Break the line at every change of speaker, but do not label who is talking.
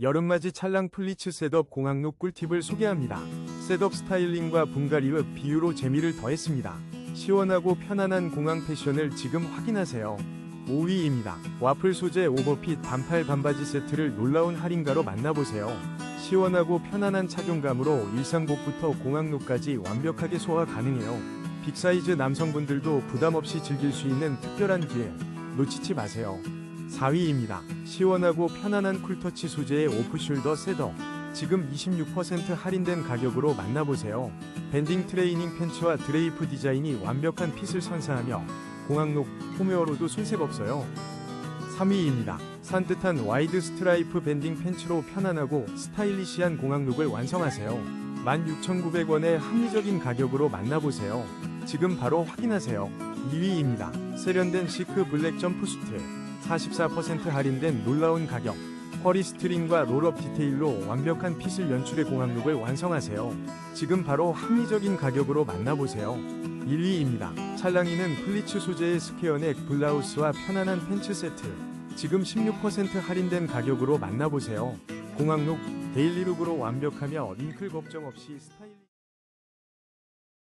여름맞이 찰랑 플리츠 셋업 공항룩 꿀팁을 소개합니다. 셋업 스타일링과 분갈이의 비유로 재미를 더했습니다. 시원하고 편안한 공항 패션을 지금 확인하세요. 5위입니다. 와플 소재 오버핏 반팔 반바지 세트를 놀라운 할인가로 만나보세요. 시원하고 편안한 착용감으로 일상복부터 공항룩까지 완벽하게 소화 가능해요. 빅사이즈 남성분들도 부담 없이 즐길 수 있는 특별한 기회 놓치지 마세요. 4위입니다. 시원하고 편안한 쿨터치 소재의 오프숄더 셋업. 지금 26% 할인된 가격으로 만나보세요. 밴딩 트레이닝 팬츠와 드레이프 디자인이 완벽한 핏을 선사하며 공항룩, 홈웨어로도 손색 없어요. 3위입니다. 산뜻한 와이드 스트라이프 밴딩 팬츠로 편안하고 스타일리시한 공항룩을 완성하세요. 16,900원의 합리적인 가격으로 만나보세요. 지금 바로 확인하세요. 2위입니다. 세련된 시크 블랙 점프수트. 44% 할인된 놀라운 가격. 허리 스트링과 롤업 디테일로 완벽한 핏을 연출해 공항룩을 완성하세요. 지금 바로 합리적인 가격으로 만나보세요. 1위입니다. 찰랑이는 플리츠 소재의 스퀘어넥 블라우스와 편안한 팬츠 세트. 지금 16% 할인된 가격으로 만나보세요. 공항룩, 데일리룩으로 완벽하며 링클 걱정 없이 스타일